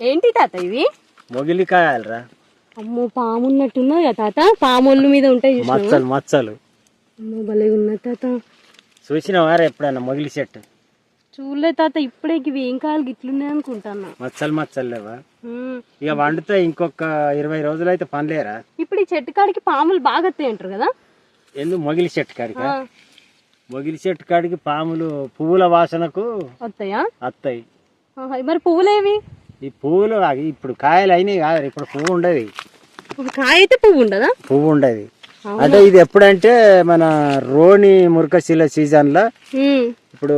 ఏంటి తాత ఇవి? మొగిలికాయలరా. అమ్మో పాము ఉన్నట్టున్నది కదా తాత. పాముల మీద ఉంటాయి? మచ్చలు మచ్చలు. అమ్మో భలే ఉన్నది తాత. చూసినవారా ఎప్పుడైనా మొగిలి చెట్టు? చూడలే తాత ఇప్పుడే ఇవి ఏం కావాలి గిట్లున్నాయి అనుకుంటాన్నా. మచ్చలు మచ్చలు లేవా. ఇక వండితే ఇంకొక ఇరవై రోజులు అయితే పనిలేరా ఇప్పుడు ఈ చెట్టు కాడికి పాములు బాగా వస్తాయి అంటారు కదా? ఎందుకు మొగిలి చెట్టు కాడికి? మొగిలి చెట్టు కాడికి పాములు పువ్వుల వాసనకు వస్తాయా? వస్తాయి మరి పువ్వులేవి? ఈ పువ్వులు ఇప్పుడు కాయలు అయినాయి కాదు ఇప్పుడు పువ్వు ఉండదు. కాయ అయితే పువ్వు ఉండదా? పువ్వు ఉండదు. అంటే ఇది ఎప్పుడంటే మన రోని మురకశీల సీజన్లో ఉమ్. ఇప్పుడు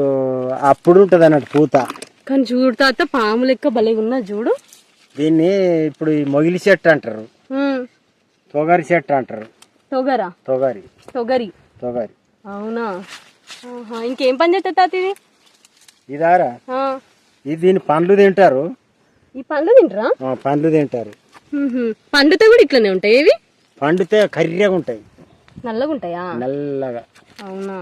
అప్పుడు ఉంటుంది అన్నట్టు పూత. కానీ చూడు తాత పాము లెక్క భలే ఉన్నది చూడు. దీన్ని ఇప్పుడు ఈ మొగిలి చెట్టు అంటారు. తొగరి చెట్టు అంటారు. తొగరా? తొగరి. తొగరి. తొగరి. అవునా? ఇంకేం పని చేస్తుంది తాత ఇది? ఇదారా? ఇది దీని పండ్లు తింటారు. ఈ పండ్లు తింటరా? పండ్లు తింటారు. పండుతో కూడా ఇట్లనే ఉంటాయి ఏవి? పండితే కర్రెగా ఉంటాయి. నల్లగా ఉంటాయా? నల్లగా. అవునా?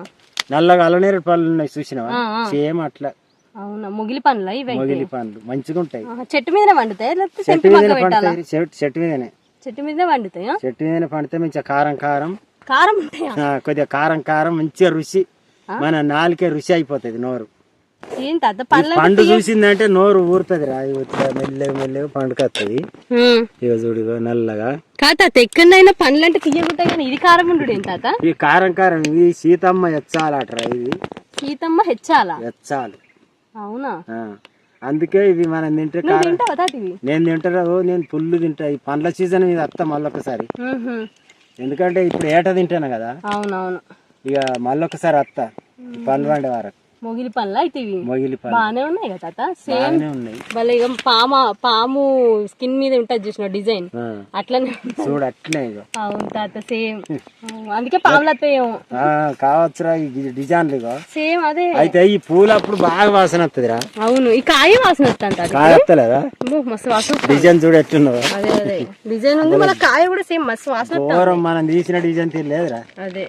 నల్లగా అలనేరు పళ్ళు ఉన్నాయి చూసినావా. సేమ్ అట్లా. అవునా? మొగిలి పండ్ల ఇవి మొగిలి పండ్లు. మంచిగా ఉంటాయి. చెట్టు మీదనే లేకపోతే చెట్టు మీదనే పెట్టాలా? పండుతాయి. చెట్టు మీదనే. చెట్టు మీదనే వండుతాయా చెట్టు మీదనే పండితే మంచిగా కారం కారం. కారం కొద్దిగా కారం కారం మంచిగా రుచి. మన నాలుకే రుచి అయిపోతుంది నోరు. పండ్ల పండు చూసిందంటే నోరు ఊరుతుంది రా మెల్లగా మెల్లగా ఇక చూడు ఇగో నల్లగా. కాదు తాత ఎక్కడైనా పండ్లు అంటే తీయకుంటాయి కానీ ఇది కారం ఉండు ఏం తాత? ఈ కారం కారం ఇది సీతమ్మ ఎచ్చాలట్రా ఇది. సీతమ్మ హెచ్చాలా? ఎచ్చాలు అవునా. అందుకే ఇవి మనం తింటే నేను తింటారా? నేను పుల్లు తింటా. ఈ పండ్ల సీజన్ మీద వస్తా మళ్ళొకసారి. ఎందుకంటే ఇప్పుడు ఏట తింటాను కదా. అవునవును. ఇక మళ్ళొకసారి వస్తా ఈ పండ్లు వండే వారు. మొగిలి పండ్లు అయితే ఇవి. మొగిలి బాగానే ఉన్నాయి కదా తాత? సేమ్ బాగానే ఉన్నాయి. భలే ఇక పామ పాము స్కిన్ మీద ఉంటుంది చూసిన డిజైన్. అట్లనే. చూడు అట్లనే అవును తాత సేమ్. అందుకే పాములు వస్తాయేమో ఆ, కావచ్చురా ఈ డిజైన్లు ఇగో. సేమ్ అదే. అయితే ఈ పూలు అప్పుడు బాగా వాసన వస్తుందిరా అవును ఈ కాయ వాసన కాయ వస్తలేదా అమ్మో, మస్తు వాసన వస్తుంది. డిజైన్ చూడు అదే అదే. డిజైన్ ఉంది మన కాయ కూడా సేమ్ మస్తు వాసన వస్తుంది. మనం తీసిన డిజైన్ తీయలేదురా. అదే.